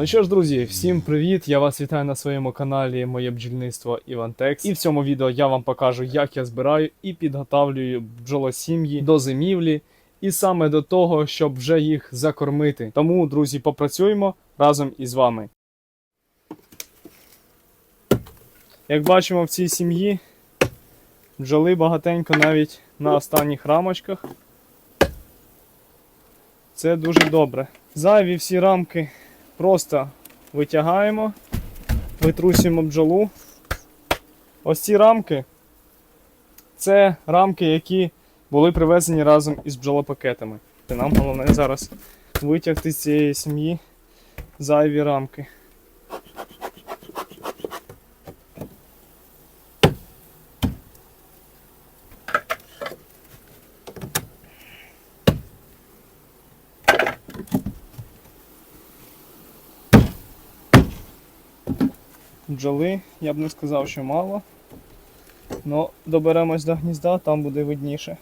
Ну що ж, друзі, всім привіт! Я вас вітаю на своєму каналі Моє бджільництво Івантекс. І в цьому відео я вам покажу, як я збираю і підготавлюю бджолосім'ї до зимівлі, і саме до того, щоб вже їх закормити. Тому, друзі, попрацюємо разом із вами. Як бачимо в цій сім'ї, бджоли багатенько навіть на останніх рамочках. Це дуже добре. Зайві всі рамки просто витягаємо, витрусюємо бджолу. Ось ці рамки це рамки, які були привезені разом із бджолопакетами. Нам головне зараз витягти з цієї сім'ї зайві рамки. Бджоли, я б не сказав, що мало. Но доберемось до гнізда, там буде видніше.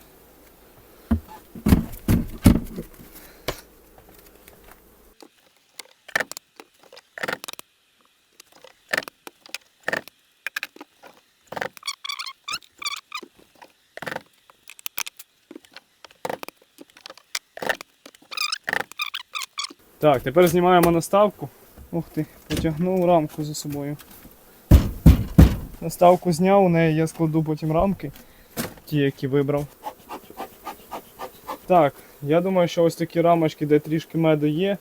Так, тепер знімаємо наставку. Ух ти, потягнув рамку за собою. Наставку зняв, у неї я складу потім рамки, ті, які вибрав. Так, я думаю, що ось такі рамочки, де трішки меду є.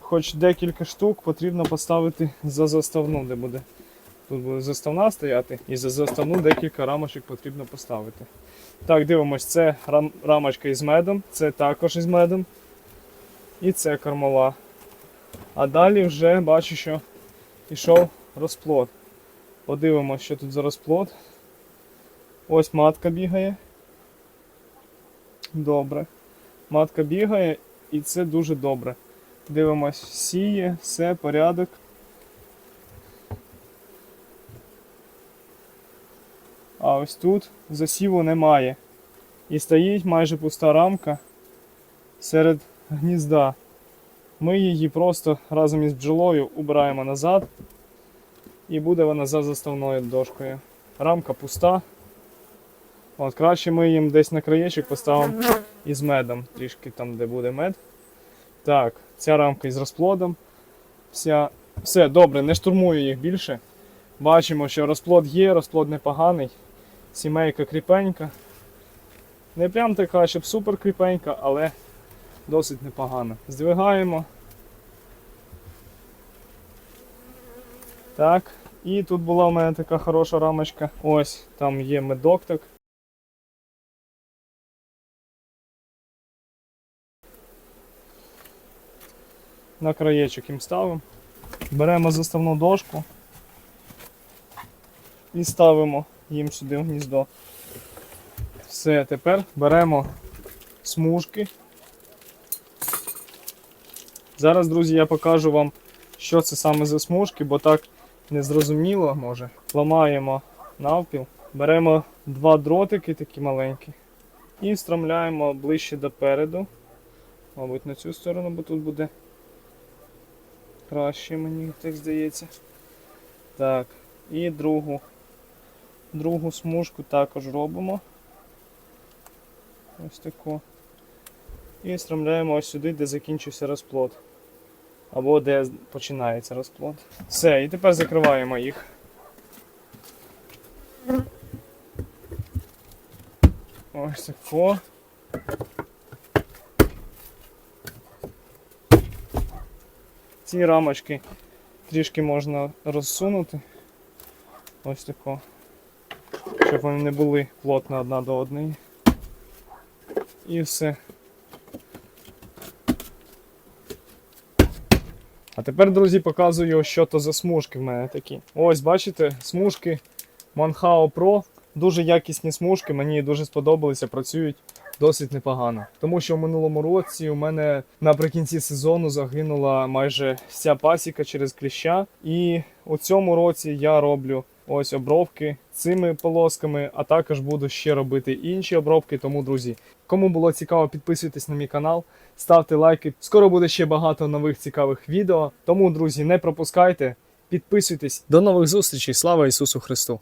Хоч декілька штук потрібно поставити за заставну, де буде. Тут буде заставна стояти, і за заставну декілька рамочок потрібно поставити. Так, дивимось, це рам- рамочка із медом, це також із медом. І це кормова. А далі вже бачу, що пішов розплод. Подивимося, що тут за розплод. Ось матка бігає. Добре. Матка бігає і це дуже добре. Дивимось, сіє, все, порядок. А ось тут засіву немає. І стоїть майже пуста рамка серед гнізда. Ми її просто разом із бджолою убираємо назад. І буде вона за заставною дошкою. Рамка пуста. От краще ми їм десь на краєчок поставимо із медом, трішки там, де буде мед. Так, ця рамка із розплодом. Вся... Все, добре, не штурмую їх більше. Бачимо, що розплод є, розплод непоганий. Сімейка кріпенька. Не прям така, щоб супер кріпенька, але досить непогано. Здвигаємо. Так, і тут була у мене така хороша рамочка. Ось, там є медок так. На краєчок їм ставимо. Беремо заставну дошку і ставимо їм сюди в гніздо. Все, тепер беремо смужки. Зараз, друзі, я покажу вам, що це саме за смужки, бо так незрозуміло може. Ламаємо навпіл, беремо два дротики такі маленькі і встромляємо ближче до переду. Мабуть, на цю сторону, бо тут буде краще, мені так здається. Так, і другу, другу смужку також робимо. Ось таку. І встромляємо ось сюди, де закінчився розплод. Або де починається розплод. Все, і тепер закриваємо їх. Ось тако. Ці рамочки трішки можна розсунути. Ось тако. Щоб вони не були плотно одна до одної. І все. Тепер, друзі, показую, що то за смужки в мене такі. Ось, бачите, смужки Manhao Pro. Дуже якісні смужки, мені дуже сподобалися, працюють досить непогано. Тому що в минулому році у мене наприкінці сезону загинула майже вся пасіка через кліща. І у цьому році я роблю ось обробки цими полосками, а також буду ще робити інші обробки. Тому, друзі, кому було цікаво, підписуйтесь на мій канал, ставте лайки. Скоро буде ще багато нових цікавих відео. Тому, друзі, не пропускайте, підписуйтесь. До нових зустрічей. Слава Ісусу Христу!